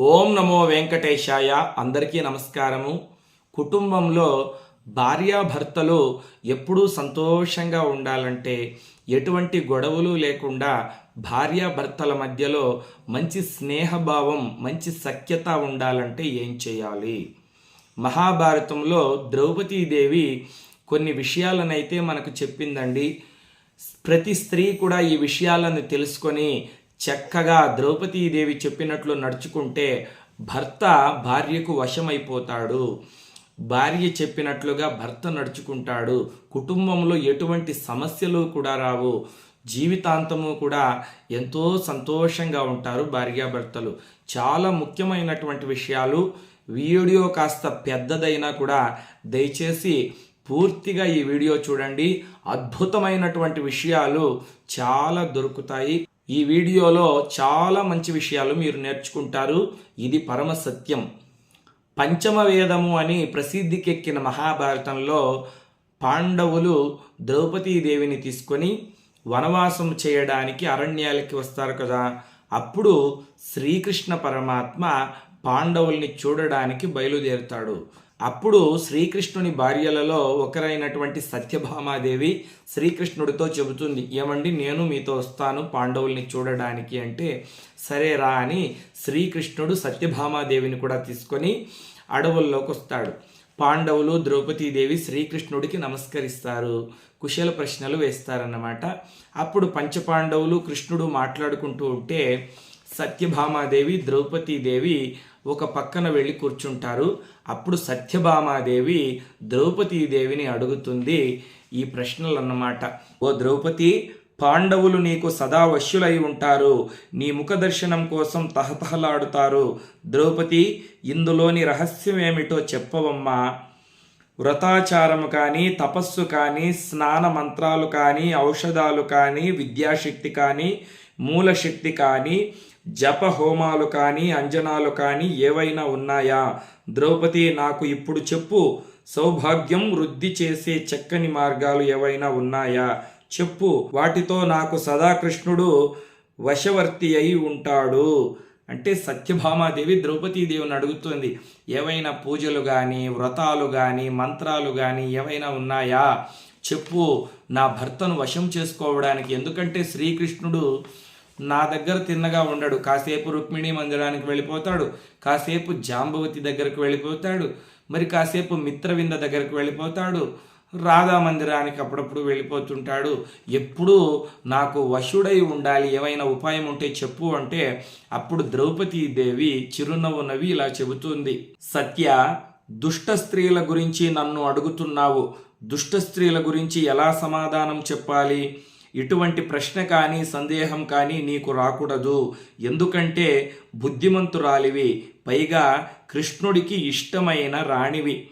ఓం నమో వెంకటేశాయ. అందరికీ నమస్కారము. కుటుంబంలో భార్యాభర్తలు ఎప్పుడూ సంతోషంగా ఉండాలంటే ఎటువంటి గొడవలు లేకుండా భార్యాభర్తల మధ్యలో మంచి స్నేహభావం మంచి సఖ్యత ఉండాలంటే ఏం చేయాలి? మహాభారతంలో ద్రౌపదీదేవి కొన్ని విషయాలనైతే మనకు చెప్పిందండి. ప్రతి స్త్రీ కూడా ఈ విషయాలను తెలుసుకొని చక్కగా ద్రౌపదీదేవి చెప్పినట్లు నడుచుకుంటే భర్త భార్యకు వశమైపోతాడు. భార్య చెప్పినట్లుగా భర్త నడుచుకుంటాడు. కుటుంబంలో ఎటువంటి సమస్యలు కూడా రావు. జీవితాంతము కూడా ఎంతో సంతోషంగా ఉంటారు భార్యాభర్తలు. చాలా ముఖ్యమైనటువంటి విషయాలు. వీడియో కాస్త పెద్దదైనా కూడా దయచేసి పూర్తిగా ఈ వీడియో చూడండి. అద్భుతమైనటువంటి విషయాలు చాలా దొరుకుతాయి. ఈ వీడియోలో చాలా మంచి విషయాలు మీరు నేర్చుకుంటారు. ఇది పరమ సత్యం. పంచమ వేదము అని ప్రసిద్ధికెక్కిన మహాభారతంలో పాండవులు ద్రౌపదీదేవిని తీసుకొని వనవాసం చేయడానికి అరణ్యాలకి వస్తారు కదా. అప్పుడు శ్రీకృష్ణ పరమాత్మ పాండవుల్ని చూడడానికి బయలుదేరుతాడు. అప్పుడు శ్రీకృష్ణుని భార్యలలో ఒకరైనటువంటి సత్యభామాదేవి శ్రీకృష్ణుడితో చెబుతుంది ఏమండి నేను మీతో వస్తాను పాండవుల్ని చూడడానికి అంటే సరే రా అని శ్రీకృష్ణుడు సత్యభామాదేవిని కూడా తీసుకొని అడవుల్లోకి వస్తాడు. పాండవులు ద్రౌపదీదేవి శ్రీకృష్ణుడికి నమస్కరిస్తారు కుశల ప్రశ్నలు వేస్తారన్నమాట. అప్పుడు పంచపాండవులు కృష్ణుడు మాట్లాడుకుంటూ ఉంటే సత్యభామాదేవి ద్రౌపదీదేవి ఒక పక్కన వెళ్ళి కూర్చుంటారు. అప్పుడు సత్యభామాదేవి ద్రౌపదీదేవిని అడుగుతుంది ఈ ప్రశ్నలు అన్నమాట ఓ ద్రౌపది పాండవులు నీకు సదా వశ్యులై ఉంటారు. నీ ముఖ దర్శనం కోసం తహతహలాడుతారు. ద్రౌపది ఇందులోని రహస్యం ఏమిటో చెప్పవమ్మా. వ్రతాచారము కానీ తపస్సు కానీ స్నాన మంత్రాలు కానీ ఔషధాలు కానీ విద్యాశక్తి కానీ మూలశక్తి కానీ జప హోమాలు కానీ అంజనాలు కానీ ఏవైనా ఉన్నాయా? ద్రౌపది నాకు ఇప్పుడు చెప్పు. సౌభాగ్యం వృద్ధి చేసే చక్కని మార్గాలు ఏవైనా ఉన్నాయా? చెప్పు. వాటితో నాకు సదా కృష్ణుడు వశవర్తి అయి ఉంటాడు. అంటే సత్యభామాదేవి ద్రౌపదీదేవిని అడుగుతుంది. ఏవైనా పూజలు కానీ వ్రతాలు కానీ మంత్రాలు కానీ ఏవైనా ఉన్నాయా? చెప్పు. నా భర్తను వశం చేసుకోవడానికి ఎందుకంటే శ్రీకృష్ణుడు నా దగ్గర తిన్నగా ఉండడు. కాసేపు రుక్మిణి మందిరానికి వెళ్ళిపోతాడు. కాసేపు జాంబవతి దగ్గరకు వెళ్ళిపోతాడు. మరి కాసేపు మిత్రవింద దగ్గరకు వెళ్ళిపోతాడు. రాధా మందిరానికి అప్పుడప్పుడు వెళ్ళిపోతుంటాడు. ఎప్పుడూ నాకు వశుడై ఉండాలి. ఏమైనా ఉపాయం ఉంటే చెప్పు అంటే అప్పుడు ద్రౌపదీదేవి చిరునవ్వు నవ్వి ఇలా చెబుతుంది. సత్య దుష్ట స్త్రీల గురించి నన్ను అడుగుతున్నావు. దుష్ట స్త్రీల గురించి ఎలా సమాధానం చెప్పాలి? ఇటువంటి ప్రశ్న కానీ సందేహం కానీ నీకు రాకూడదు. ఎందుకంటే బుద్ధిమంతురాలివి పైగా కృష్ణుడికి ఇష్టమైన రాణివి.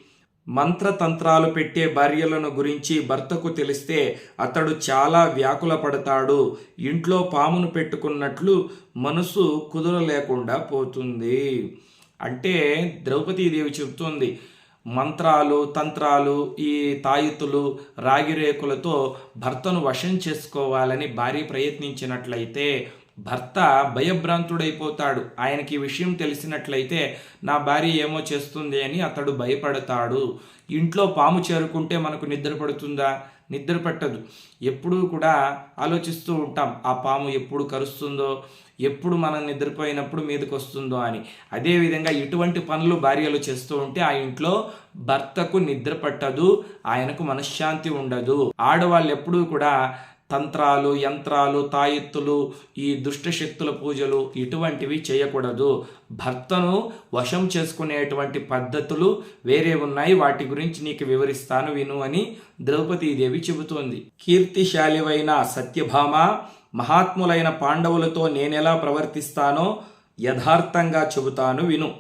మంత్రతంత్రాలు పెట్టే భార్యలను గురించి భర్తకు తెలిస్తే అతడు చాలా వ్యాకుల పడతాడు ఇంట్లో పామును పెట్టుకున్నట్లు మనసు కుదరలేకుండా పోతుంది. అంటే ద్రౌపదీదేవి చెబుతోంది మంత్రాలు తంత్రాలు ఈ తాయుతులు రాగిరేకులతో భర్తను వశం చేసుకోవాలని భార్య ప్రయత్నించినట్లయితే భర్త భయభ్రాంతుడైపోతాడు. ఆయనకి విషయం తెలిసినట్లయితే నా భార్య ఏమో చేస్తుంది అని అతడు భయపడతాడు. ఇంట్లో పాము చేరుకుంటే మనకు నిద్ర పడుతుందా? నిద్ర పట్టదు. ఎప్పుడూ కూడా ఆలోచిస్తూ ఉంటాం ఆ పాము ఎప్పుడు కరుస్తుందో? ఎప్పుడు మనం నిద్రపోయినప్పుడు మీదకి వస్తుందో అని అదేవిధంగా ఇటువంటి పనులు భార్యలు చేస్తూ ఉంటే ఆ ఇంట్లో భర్తకు నిద్ర పట్టదు ఆయనకు మనశ్శాంతి ఉండదు. ఆడవాళ్ళు ఎప్పుడూ కూడా తంత్రాలు యంత్రాలు తాయెత్తులు ఈ దుష్టశక్తుల పూజలు ఇటువంటివి చేయకూడదు. భర్తను వశం చేసుకునేటువంటి పద్ధతులు వేరే ఉన్నాయి. వాటి గురించి నీకు వివరిస్తాను విను అని ద్రౌపదీదేవి చెబుతోంది. కీర్తిశాలివైన సత్యభామ మహాత్ములైన పాండవులతో నేనెలా ప్రవర్తిస్తానో యథార్థంగా చెబుతాను విను.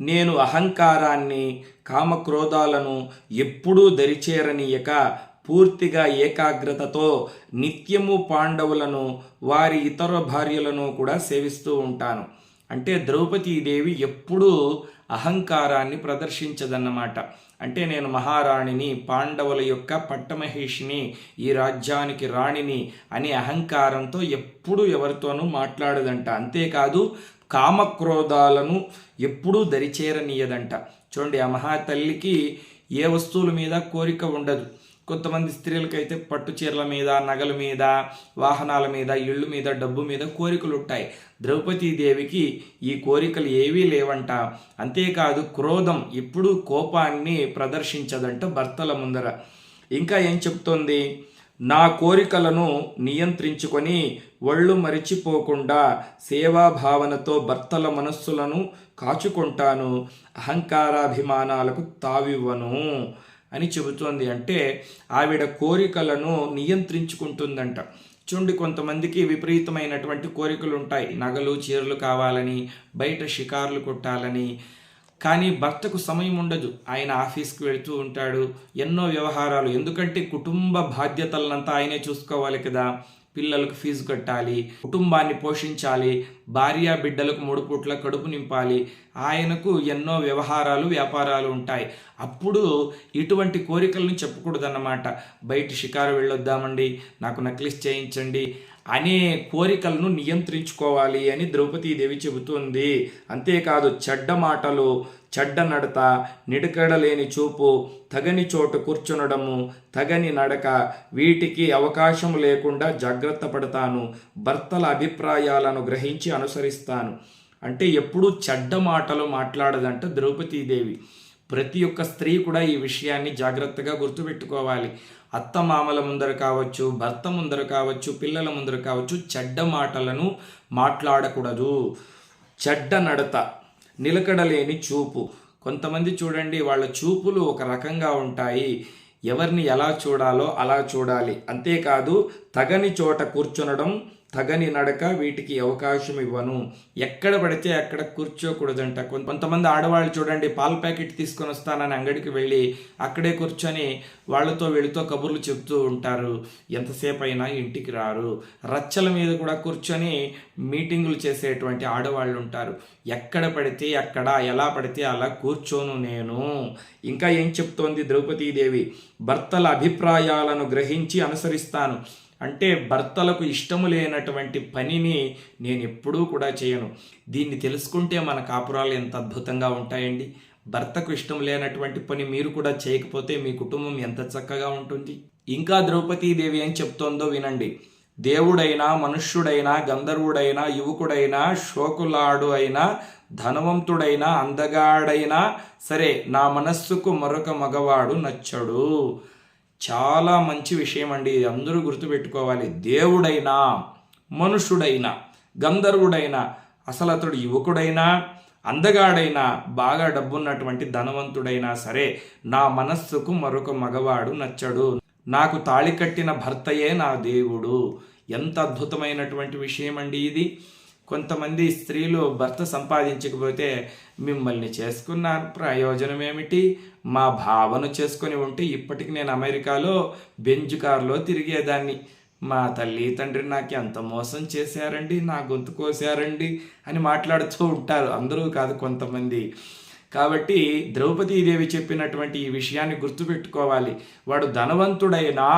నేను అహంకారాన్ని కామక్రోధాలను ఎప్పుడూ దరిచేరనీయక పూర్తిగా ఏకాగ్రతతో నిత్యము పాండవులను వారి ఇతర భార్యలను కూడా సేవిస్తూ ఉంటాను. అంటే ద్రౌపదీదేవి ఎప్పుడూ అహంకారాన్ని ప్రదర్శించదన్నమాట. అంటే నేను మహారాణిని పాండవుల యొక్క పట్టమహేషిని ఈ రాజ్యానికి రాణిని అనే అహంకారంతో ఎప్పుడు ఎవరితోనూ మాట్లాడదంట. అంతేకాదు కామక్రోధాలను ఎప్పుడూ దరిచేరనీయదంట. చూడండి ఆ మహాతల్లికి ఏ వస్తువుల మీద కోరిక ఉండదు. కొంతమంది స్త్రీలకైతే పట్టు చీరల మీద నగల మీద వాహనాల మీద ఇళ్ళు మీద డబ్బు మీద కోరికలు ఉంటాయి. ద్రౌపదీదేవికి ఈ కోరికలు ఏవీ లేవంట. అంతేకాదు క్రోధం ఎప్పుడూ కోపాన్ని ప్రదర్శించదంట భర్తల ముందర. ఇంకా ఏం చెప్తోంది? నా కోరికలను నియంత్రించుకొని ఒళ్ళు మరిచిపోకుండా సేవాభావనతో భర్తల మనస్సులను కాచుకుంటాను. అహంకారాభిమానాలకు తావివ్వను. అని చెబుతోంది. అంటే ఆవిడ కోరికలను నియంత్రించుకుంటుందంట. చూడండి కొంతమందికి విపరీతమైనటువంటి కోరికలు ఉంటాయి నగలు చీరలు కావాలని బయట షికార్లు కొట్టాలని. కానీ భర్తకు సమయం ఉండదు. ఆయన ఆఫీస్కి వెళుతూ ఉంటాడు. ఎన్నో వ్యవహారాలు. ఎందుకంటే కుటుంబ బాధ్యతలనంతా ఆయనే చూసుకోవాలి కదా. పిల్లలకు ఫీజు కట్టాలి కుటుంబాన్ని పోషించాలి. భార్య బిడ్డలకు మూడు పూట్ల కడుపు నింపాలి. ఆయనకు ఎన్నో వ్యవహారాలు వ్యాపారాలు ఉంటాయి. అప్పుడు ఇటువంటి కోరికలను చెప్పకూడదన్నమాట. బయట షికారు వెళ్ళొద్దామండి నాకు నక్లిస్ చేయించండి అనే కోరికలను నియంత్రించుకోవాలి అని ద్రౌపదీదేవి చెబుతుంది. అంతేకాదు చెడ్డ మాటలు చెడ్డ నడత నిడకడలేని చూపు తగని చోట కూర్చునడము తగని నడక వీటికి అవకాశం లేకుండా జాగ్రత్త పడతాను. భర్తల అభిప్రాయాలను గ్రహించి అనుసరిస్తాను. అంటే ఎప్పుడూ చెడ్డ మాటలు మాట్లాడదంట ద్రౌపదీదేవి. ప్రతి ఒక్క స్త్రీ కూడా ఈ విషయాన్ని జాగ్రత్తగా గుర్తుపెట్టుకోవాలి. అత్త మామల ముందర కావచ్చు భర్త ముందర కావచ్చు పిల్లల ముందర కావచ్చు చెడ్డ మాటలను మాట్లాడకూడదు. చెడ్డ నడత నిలకడలేని చూపు. కొంతమంది చూడండి వాళ్ళ చూపులు ఒక రకంగా ఉంటాయి. ఎవరిని ఎలా చూడాలో అలా చూడాలి. అంతేకాదు తగని చోట కూర్చునడం తగని నడక వీటికి అవకాశం ఇవ్వను. ఎక్కడ పడితే అక్కడ కూర్చోకూడదంట. కొంతమంది ఆడవాళ్ళు చూడండి పాల ప్యాకెట్ తీసుకొని వస్తానని అంగడికి వెళ్ళి అక్కడే కూర్చొని వాళ్ళతో వీళ్ళతో కబుర్లు చెప్తూ ఉంటారు. ఎంతసేపు అయినా ఇంటికి రారు. రచ్చల మీద కూడా కూర్చొని మీటింగులు చేసేటువంటి ఆడవాళ్ళు ఉంటారు. ఎక్కడ పడితే అక్కడ ఎలా పడితే అలా కూర్చోను నేను. ఇంకా ఏం చెప్తోంది ద్రౌపదీదేవి? భర్తల అభిప్రాయాలను గ్రహించి అనుసరిస్తాను. అంటే భర్తలకు ఇష్టము లేనటువంటి పనిని నేను ఎప్పుడూ కూడా చేయను. దీన్ని తెలుసుకుంటే మన కాపురాలు ఎంత అద్భుతంగా ఉంటాయండి. భర్తకు ఇష్టం లేనటువంటి పని మీరు కూడా చేయకపోతే మీ కుటుంబం ఎంత చక్కగా ఉంటుంది. ఇంకా ద్రౌపదీదేవి ఏం చెప్తోందో వినండి. దేవుడైనా మనుష్యుడైనా గంధర్వుడైనా యువకుడైనా శోకులాడు అయినా ధనవంతుడైనా అందగాడైనా సరే నా మనస్సుకు మరొక మగవాడు నచ్చడు. చాలా మంచి విషయం అండి ఇది అందరూ గుర్తుపెట్టుకోవాలి. దేవుడైనా మనుషుడైనా గంధర్వుడైనా అసలు అతడు యువకుడైనా అందగాడైనా బాగా డబ్బున్నటువంటి ధనవంతుడైనా సరే నా మనస్సుకు మరొక మగవాడు నచ్చడు. నాకు తాళి కట్టిన భర్తయే నా దేవుడు. ఎంత అద్భుతమైనటువంటి విషయం అండి ఇది. కొంతమంది స్త్రీలు భర్త సంపాదించకపోతే మిమ్మల్ని చేసుకున్న ప్రయోజనం ఏమిటి? మా భావన చేసుకొని ఉంటే ఇప్పటికి నేను అమెరికాలో బెంజ్ కారులో తిరిగేదాన్ని. మా తల్లి తండ్రి నాకు ఎంత మోసం చేశారండి? నా గొంతు కోసారండి అని మాట్లాడుతూ ఉంటారు. అందరూ కాదు కొంతమంది. కాబట్టి ద్రౌపదీదేవి చెప్పినటువంటి ఈ విషయాన్ని గుర్తుపెట్టుకోవాలి. వాడు ధనవంతుడైనా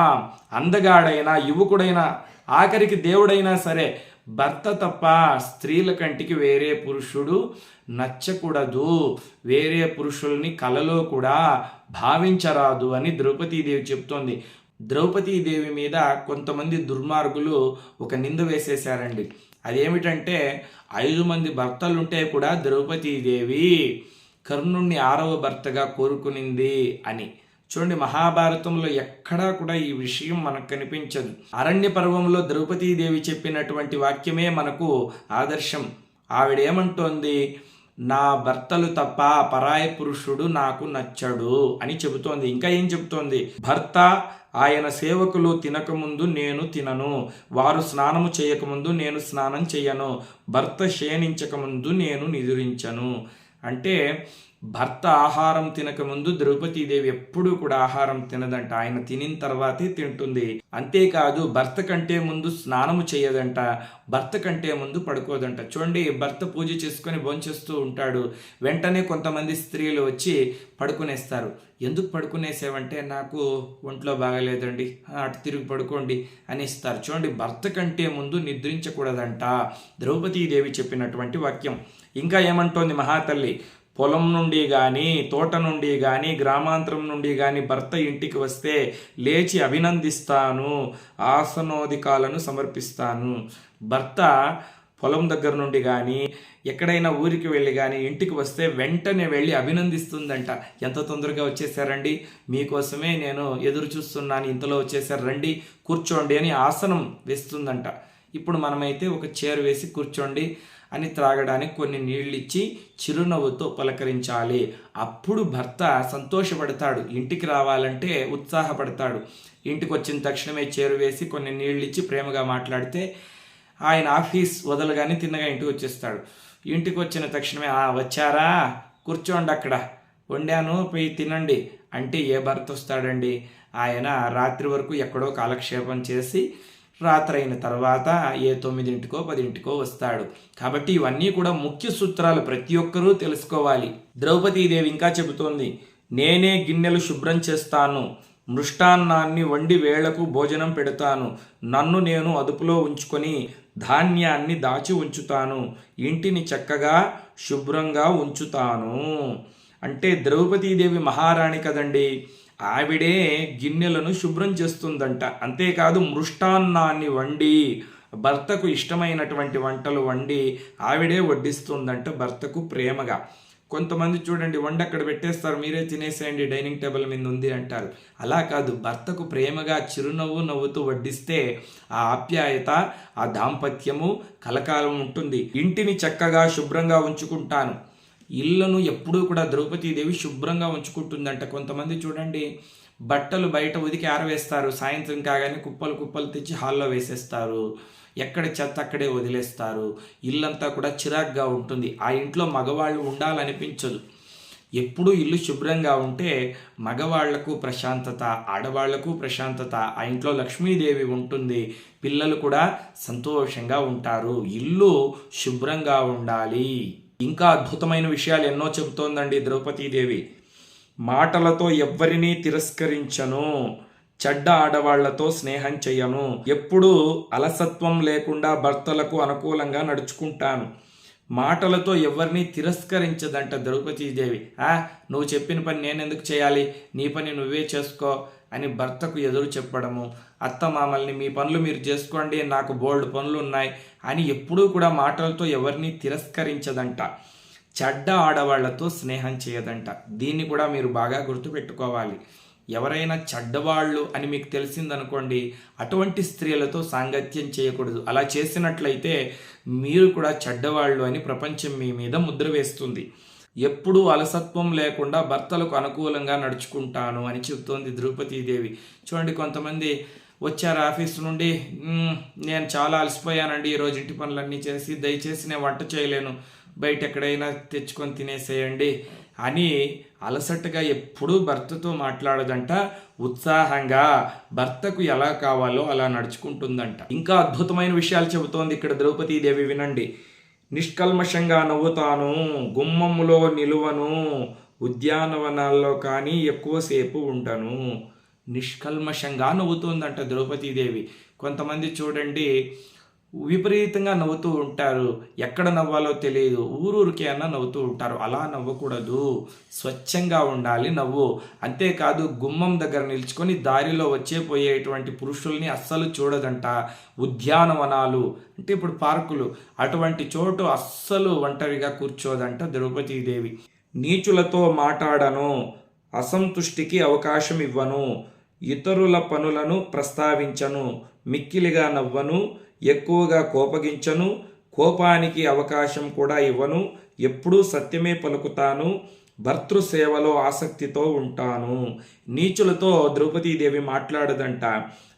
అందగాడైనా యువకుడైనా ఆఖరికి దేవుడైనా సరే భర్త తప్ప స్త్రీల కంటికి వేరే పురుషుడు నచ్చకూడదు. వేరే పురుషుల్ని కలలో కూడా భావించరాదు అని ద్రౌపదీదేవి చెప్తోంది. ద్రౌపదీదేవి మీద కొంతమంది దుర్మార్గులు ఒక నింద వేసేశారండి. అదేమిటంటే ఐదు మంది భర్తలుంటే కూడా ద్రౌపదీదేవి కర్ణుణ్ణి ఆరవ భర్తగా కోరుకునింది అని. చూడండి మహాభారతంలో ఎక్కడా కూడా ఈ విషయం మనకు కనిపించదు. అరణ్య పర్వంలో ద్రౌపదీదేవి చెప్పినటువంటి వాక్యమే మనకు ఆదర్శం. ఆవిడేమంటోంది? నా భర్తలు తప్ప పరాయ పురుషుడు నాకు నచ్చడు అని చెబుతోంది. ఇంకా ఏం చెబుతోంది? భర్త ఆయన సేవకులు తినకముందు నేను తినను. వారు స్నానము చేయకముందు నేను స్నానం చేయను భర్త క్షీణించకముందు నేను నిదురించను. అంటే భర్త ఆహారం తినకముందు ద్రౌపదీదేవి ఎప్పుడూ కూడా ఆహారం తినదంట. ఆయన తినిన తర్వాతే తింటుంది. అంతేకాదు భర్త కంటే ముందు స్నానము చేయదంట భర్త కంటే ముందు పడుకోదంట. చూడండి భర్త పూజ చేసుకొని భోంచేస్తూ ఉంటాడు. వెంటనే కొంతమంది స్త్రీలు వచ్చి పడుకునేస్తారు. ఎందుకు పడుకునేసేవంటే నాకు ఒంట్లో బాగలేదండి. అటు తిరిగి పడుకోండి అని ఇస్తారు చూడండి భర్త కంటే ముందు నిద్రించకూడదంట. ద్రౌపదీదేవి చెప్పినటువంటి వాక్యం. ఇంకా ఏమంటోంది మహాతల్లి? పొలం నుండి కానీ తోట నుండి కానీ గ్రామాంతరం నుండి కానీ భర్త ఇంటికి వస్తే లేచి అభినందిస్తాను ఆసనోదికాలను సమర్పిస్తాను. భర్త పొలం దగ్గర నుండి కానీ ఎక్కడైనా ఊరికి వెళ్ళి కానీ ఇంటికి వస్తే వెంటనే వెళ్ళి అభినందిస్తుందంట. ఎంత తొందరగా వచ్చేసారండి? మీకోసమే నేను ఎదురు చూస్తున్నాను ఇంతలో వచ్చేసారు రండి కూర్చోండి అని ఆసనం వేస్తుందంట. ఇప్పుడు మనమైతే ఒక చైర్ వేసి కూర్చోండి. అని త్రాగడానికి కొన్ని నీళ్ళు ఇచ్చి చిరునవ్వుతో పలకరించాలి. అప్పుడు భర్త సంతోషపడతాడు. ఇంటికి రావాలంటే ఉత్సాహపడతాడు. ఇంటికి వచ్చిన తక్షణమే చేరు వేసి కొన్ని నీళ్ళు ఇచ్చి ప్రేమగా మాట్లాడితే ఆయన ఆఫీస్ వదలగానే తిన్నగా ఇంటికి వచ్చేస్తాడు ఇంటికి వచ్చిన తక్షణమే "ఆ, వచ్చారా? కూర్చోండి అక్కడ. వండాను పోయి తినండి. అంటే ఏ భర్త వస్తాడండి? ఆయన రాత్రి వరకు ఎక్కడో కాలక్షేపం చేసి రాత్రి అయిన తర్వాత ఏ తొమ్మిదింటికో పదింటికో వస్తాడు. కాబట్టి ఇవన్నీ కూడా ముఖ్య సూత్రాలు ప్రతి ఒక్కరూ తెలుసుకోవాలి. ద్రౌపదీదేవి ఇంకా చెబుతోంది నేనే గిన్నెలు శుభ్రం చేస్తాను మృష్టాన్నాన్ని వండి వేళకు భోజనం పెడతాను నన్ను నేను అదుపులో ఉంచుకొని ధాన్యాన్ని దాచి ఉంచుతాను ఇంటిని చక్కగా శుభ్రంగా ఉంచుతాను. అంటే ద్రౌపదీదేవి మహారాణి కదండి ఆవిడే గిన్నెలను శుభ్రం చేస్తుందంట. అంతేకాదు మృష్టాన్నాన్ని వండి భర్తకు ఇష్టమైనటువంటి వంటలు వండి ఆవిడే వడ్డిస్తుందంట భర్తకు ప్రేమగా. కొంతమంది చూడండి వండి అక్కడ పెట్టేస్తారు మీరే తినేసేయండి డైనింగ్ టేబుల్ మీద ఉంది అంటారు. అలా కాదు భర్తకు ప్రేమగా చిరునవ్వు నవ్వుతూ వడ్డిస్తే ఆ ఆప్యాయత ఆ దాంపత్యము కలకాలం ఉంటుంది. ఇంటిని చక్కగా శుభ్రంగా ఉంచుకుంటాను. ఇళ్ళను ఎప్పుడూ కూడా ద్రౌపదీదేవి శుభ్రంగా ఉంచుకుంటుందంట. కొంతమంది చూడండి బట్టలు బయట ఉదికి ఆరవేస్తారు. సాయంత్రం కాగానే కుప్పలు కుప్పలు తెచ్చి హాల్లో వేసేస్తారు. ఎక్కడ చెత్త అక్కడే వదిలేస్తారు. ఇల్లంతా కూడా చిరాగ్గా ఉంటుంది. ఆ ఇంట్లో మగవాళ్ళు ఉండాలనిపించదు. ఎప్పుడూ ఇల్లు శుభ్రంగా ఉంటే మగవాళ్ళకు ప్రశాంతత ఆడవాళ్ళకు ప్రశాంతత ఆ ఇంట్లో లక్ష్మీదేవి ఉంటుంది. పిల్లలు కూడా సంతోషంగా ఉంటారు. ఇల్లు శుభ్రంగా ఉండాలి. ఇంకా అద్భుతమైన విషయాలు ఎన్నో చెబుతోందండి ద్రౌపదీదేవి. మాటలతో ఎవ్వరినీ తిరస్కరించను చెడ్డ ఆడవాళ్ళతో స్నేహం చెయ్యను ఎప్పుడూ అలసత్వం లేకుండా భర్తలకు అనుకూలంగా నడుచుకుంటాను. మాటలతో ఎవరిని తిరస్కరించదంట ద్రౌపదీదేవి. ఆ నువ్వు చెప్పిన పని నేను ఎందుకు చేయాలి? నీ పని నువ్వే చేసుకో అని భర్తకు ఎదురు చెప్పడము. అత్త మామల్ని మీ పనులు మీరు చేసుకోండి నాకు బోల్డ్ పనులు ఉన్నాయి అని ఎప్పుడూ కూడా మాటలతో ఎవరిని తిరస్కరించదంట. చెడ్డ ఆడవాళ్ళతో స్నేహం చేయదంట. దీన్ని కూడా మీరు బాగా గుర్తుపెట్టుకోవాలి. ఎవరైనా చెడ్డవాళ్ళు అని మీకు తెలిసిందనుకోండి అటువంటి స్త్రీలతో సాంగత్యం చేయకూడదు. అలా చేసినట్లయితే మీరు కూడా చెడ్డవాళ్ళు అని ప్రపంచం మీ మీద ముద్ర వేస్తుంది. ఎప్పుడూ అలసత్వం లేకుండా భర్తలకు అనుకూలంగా నడుచుకుంటాను అని చెప్తోంది ద్రౌపదీదేవి. చూడండి కొంతమంది వచ్చారు ఆఫీస్ నుండి. నేను చాలా అలసిపోయానండి. ఈరోజు ఇంటి పనులన్నీ చేసి దయచేసి నేను వంట చేయలేను. బయట ఎక్కడైనా తెచ్చుకొని తినేసేయండి అని అలసటగా ఎప్పుడూ భర్తతో మాట్లాడదంట. ఉత్సాహంగా భర్తకు ఎలా కావాలో అలా నడుచుకుంటుందంట. ఇంకా అద్భుతమైన విషయాలు చెబుతోంది ఇక్కడ ద్రౌపదీదేవి వినండి. నిష్కల్మషంగా నవ్వుతాను గుమ్మములో నిలువను ఉద్యానవనాల్లో కానీ ఎక్కువసేపు ఉండను. నిష్కల్మషంగా నవ్వుతుందంట ద్రౌపదీదేవి. కొంతమంది చూడండి విపరీతంగా నవ్వుతూ ఉంటారు. ఎక్కడ నవ్వాలో తెలియదు ఊరూరికే అన్న నవ్వుతూ ఉంటారు. అలా నవ్వకూడదు. స్వచ్ఛంగా ఉండాలి నవ్వు. అంతేకాదు గుమ్మం దగ్గర నిల్చుకొని దారిలో వచ్చే పోయేటువంటి పురుషుల్ని అస్సలు చూడదంట. ఉద్యానవనాలు అంటే ఇప్పుడు పార్కులు అటువంటి చోటు అస్సలు ఒంటరిగా కూర్చోదంట ద్రౌపదీదేవి. నీచులతో మాట్లాడను. అసంతుష్టికి అవకాశం ఇవ్వను ఇతరుల పనులను ప్రస్తావించను మిక్కిలిగా నవ్వను ఎక్కువగా కోపగించను కోపానికి అవకాశం కూడా ఇవ్వను ఎప్పుడూ సత్యమే పలుకుతాను భర్తృసేవలో ఆసక్తితో ఉంటాను. నీచులతో ద్రౌపదీదేవి మాట్లాడదంట.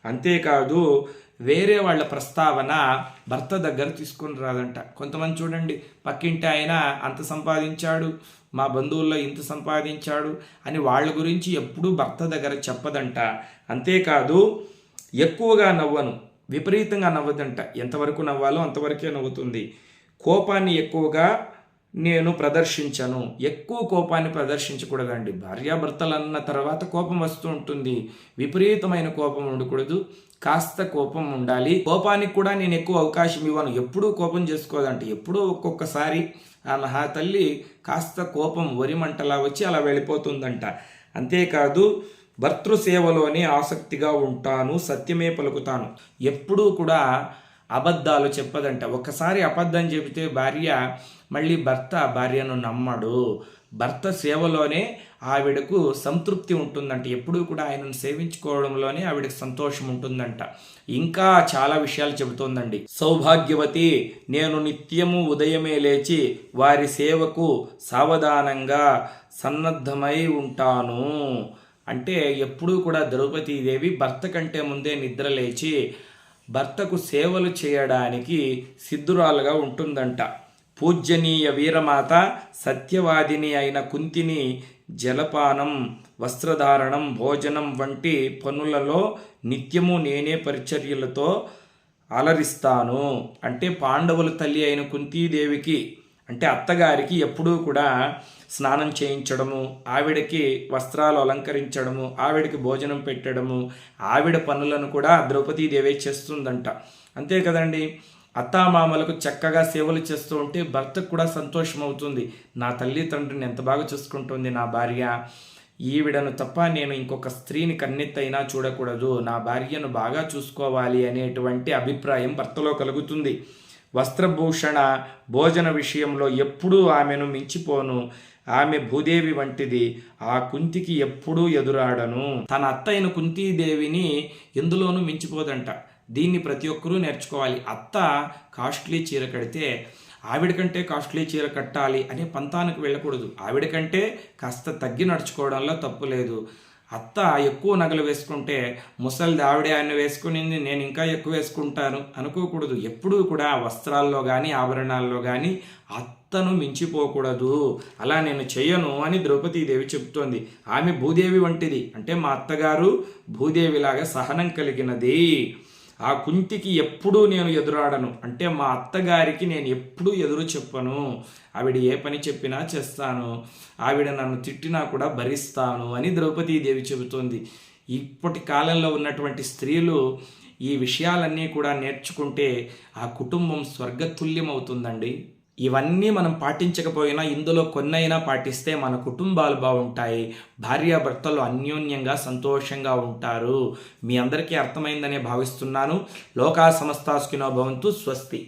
అంతేకాదు వేరే వాళ్ళ ప్రస్తావన భర్త దగ్గర తీసుకుని రాదంట. కొంతమంది చూడండి పక్కింటి ఆయన అంత సంపాదించాడు మా బంధువుల్లో ఇంత సంపాదించాడు అని వాళ్ళ గురించి ఎప్పుడూ భర్త దగ్గర చెప్పదంట. అంతేకాదు ఎక్కువగా నవ్వను విపరీతంగా నవ్వదంట. ఎంతవరకు నవ్వాలో అంతవరకే నవ్వుతుంది. కోపాన్ని ఎక్కువగా నేను ప్రదర్శించను. ఎక్కువ కోపాన్ని ప్రదర్శించకూడదండి. భార్యాభర్తలు అన్న తర్వాత కోపం వస్తూ ఉంటుంది. విపరీతమైన కోపం ఉండకూడదు. కాస్త కోపం ఉండాలి. కోపానికి కూడా నేను ఎక్కువ అవకాశం ఇవ్వను. ఎప్పుడూ కోపం చేసుకోదంటే ఎప్పుడూ ఒక్కొక్కసారి ఆ మహా తల్లి కాస్త కోపం వరిమంటలా వచ్చి అలా వెళ్ళిపోతుందంట. అంతేకాదు భర్తృ సేవలోనే ఆసక్తిగా ఉంటాను. సత్యమే పలుకుతాను. ఎప్పుడూ కూడా అబద్ధాలు చెప్పదంట. ఒకసారి అబద్ధం చెబితే భార్య మళ్ళీ భర్త భార్యను నమ్మడు. భర్త సేవలోనే ఆవిడకు సంతృప్తి ఉంటుందంట. ఎప్పుడూ కూడా ఆయనను సేవించుకోవడంలోనే ఆవిడకు సంతోషం ఉంటుందంట. ఇంకా చాలా విషయాలు చెబుతోందండి. సౌభాగ్యవతి నేను నిత్యము ఉదయమే లేచి వారి సేవకు సావధానంగా సన్నద్ధమై ఉంటాను. అంటే ఎప్పుడూ కూడా ద్రౌపదీదేవి భర్త కంటే ముందే నిద్ర లేచి భర్తకు సేవలు చేయడానికి సిద్ధురాలుగా ఉంటుందంట. పూజ్యనీయ వీరమాత సత్యవాదిని అయిన కుంతిని జలపానం వస్త్రధారణం భోజనం వంటి పనులలో నిత్యము నేనే పరిచర్యలతో అలరిస్తాను. అంటే పాండవుల తల్లి అయిన కుంతీదేవికి అంటే అత్తగారికి ఎప్పుడూ కూడా స్నానం చేయించడము ఆవిడకి వస్త్రాలు అలంకరించడము ఆవిడకి భోజనం పెట్టడము ఆవిడ పనులను కూడా ద్రౌపదీదేవే చేస్తుందంట. అంతే కదండి? అత్తామామలకు చక్కగా సేవలు చేస్తూ ఉంటే భర్తకు కూడా సంతోషం అవుతుంది నా తల్లి తండ్రిని ఎంత బాగా చూసుకుంటుంది నా భార్య. ఈవిడను తప్ప నేను ఇంకొక స్త్రీని కన్నెత్తైనా చూడకూడదు. నా భార్యను బాగా చూసుకోవాలి అనేటువంటి అభిప్రాయం భర్తలో కలుగుతుంది. వస్త్రభూషణ భోజన విషయంలో ఎప్పుడూ ఆమెను మించిపోను. ఆమె భూదేవి వంటిది. ఆ కుంతికి ఎప్పుడూ ఎదురాడను. తన అత్తైన కుంతీదేవిని ఎందులోనూ మించిపోదంట. దీన్ని ప్రతి ఒక్కరూ నేర్చుకోవాలి. అత్త కాస్ట్లీ చీర కడితే ఆవిడ కంటే కాస్ట్లీ చీర కట్టాలి అనే పంతానికి వెళ్ళకూడదు. ఆవిడ కంటే కాస్త తగ్గి నడుచుకోవడంలో తప్పు లేదు. అత్త ఎక్కువ నగలు వేసుకుంటే ముసలిది ఆవిడే ఆయన వేసుకునింది నేను ఇంకా ఎక్కువ వేసుకుంటాను అనుకోకూడదు. ఎప్పుడూ కూడా వస్త్రాల్లో కానీ ఆభరణాల్లో కానీ అత్తను మించిపోకూడదు. అలా నేను చెయ్యను అని ద్రౌపదీదేవి చెబుతోంది. ఆమె భూదేవి వంటిది. అంటే మా అత్తగారు భూదేవిలాగా సహనం కలిగినది. ఆ కుంతికి ఎప్పుడూ నేను ఎదురాడను. అంటే మా అత్తగారికి నేను ఎప్పుడూ ఎదురు చెప్పను. ఆవిడ ఏ పని చెప్పినా చేస్తాను. ఆవిడ నన్ను తిట్టినా కూడా భరిస్తాను అని ద్రౌపదీదేవి చెబుతోంది. ఇప్పటి కాలంలో ఉన్నటువంటి స్త్రీలు ఈ విషయాలన్నీ కూడా నేర్చుకుంటే ఆ కుటుంబం స్వర్గతుల్యం అవుతుందండి ఇవన్నీ మనం పాటించకపోయినా ఇందులో కొన్నైనా పాటిస్తే మన కుటుంబాలు బాగుంటాయి భార్యాభర్తలు అన్యోన్యంగా సంతోషంగా ఉంటారు. మీ అందరికీ అర్థమైందనే భావిస్తున్నాను. లోకా సమస్తాస్కినో భవంతు స్వస్తి.